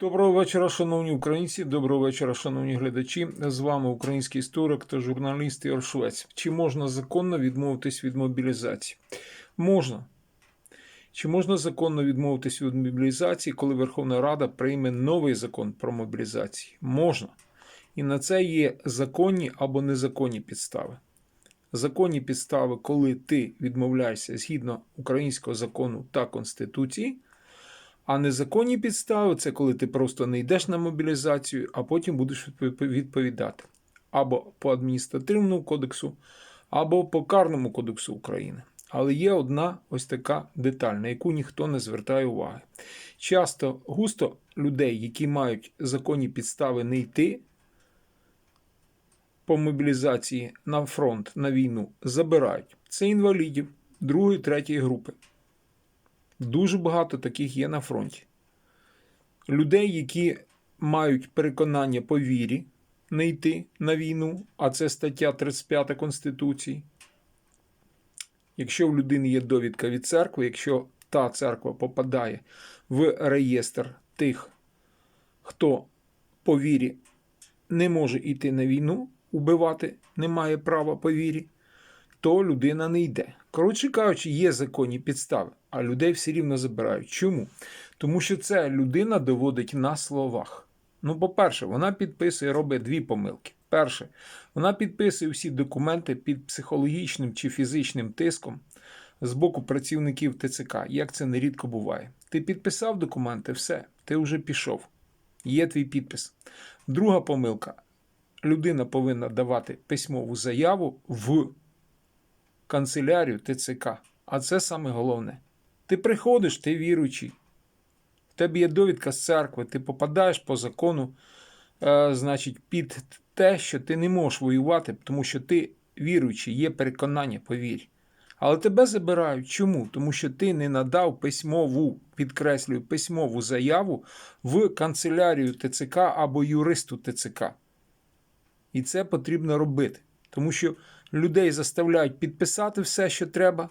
Доброго вечора, шановні українці. Доброго вечора, шановні глядачі. З вами український історик та журналіст Ігор Швець. Чи можна законно відмовитись від мобілізації? Можна. Чи можна законно відмовитись від мобілізації, коли Верховна Рада прийме новий закон про мобілізацію? Можна. І на це є законні або незаконні підстави. Законні підстави, коли ти відмовляєшся згідно українського закону та Конституції. А незаконні підстави це коли ти просто не йдеш на мобілізацію, а потім будеш відповідати або по адміністративному кодексу, або по карному кодексу України. Але є одна ось така деталь, на яку ніхто не звертає уваги. Часто густо людей, які мають законні підстави не йти по мобілізації на фронт, на війну, забирають. Це інвалідів другої, третьої групи. Дуже багато таких є на фронті. Людей, які мають переконання по вірі не йти на війну, а це стаття 35 Конституції. Якщо в людини є довідка від церкви, якщо та церква попадає в реєстр тих, хто по вірі не може йти на війну, убивати не має права по вірі, то людина не йде. Коротше кажучи, є законні підстави, а людей все рівно забирають. Чому? Тому що це людина доводить на словах. Ну, по-перше, вона підписує, робить дві помилки. Перше, вона підписує всі документи під психологічним чи фізичним тиском з боку працівників ТЦК, як це нерідко буває. Ти підписав документи, все, ти вже пішов. Є твій підпис. Друга помилка. Людина повинна давати письмову заяву в канцелярію ТЦК. А це саме головне. Ти приходиш, ти віруючий. В тебе є довідка з церкви, ти попадаєш по закону, е, значить, під те, що ти не можеш воювати, тому що ти віруючий, є переконання по вірі. Але тебе забирають. Чому? Тому що ти не надав письмову, підкреслюю, письмову заяву в канцелярію ТЦК або юристу ТЦК. І це потрібно робити. Тому що людей заставляють підписати все, що треба.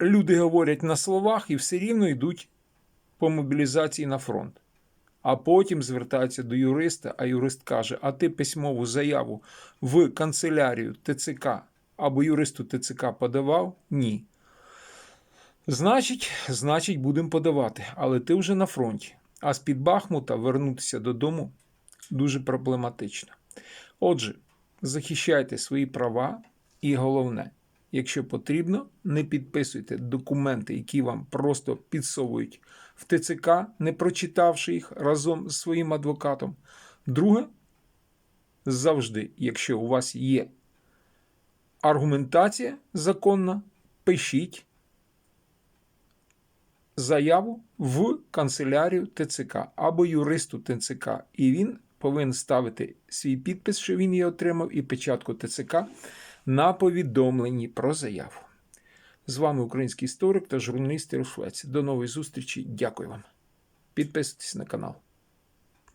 Люди говорять на словах і все рівно йдуть по мобілізації на фронт. А потім звертаються до юриста, а юрист каже: А ти письмову заяву в канцелярію ТЦК або юристу ТЦК подавав? Ні. Значить, значить, будемо подавати. Але ти вже на фронті. А з-під Бахмута вернутися додому дуже проблематично. Отже, захищайте свої права і головне, якщо потрібно, не підписуйте документи, які вам просто підсовують в ТЦК, не прочитавши їх разом з своїм адвокатом. Друге, завжди, якщо у вас є аргументація законна, пишіть заяву в канцелярію ТЦК або юристу ТЦК, і він повинен ставити свій підпис, що він її отримав, і печатку ТЦК на повідомленні про заяву. З вами український історик та журналіст Ігор До нової зустрічі. Дякую вам. Підписуйтесь на канал.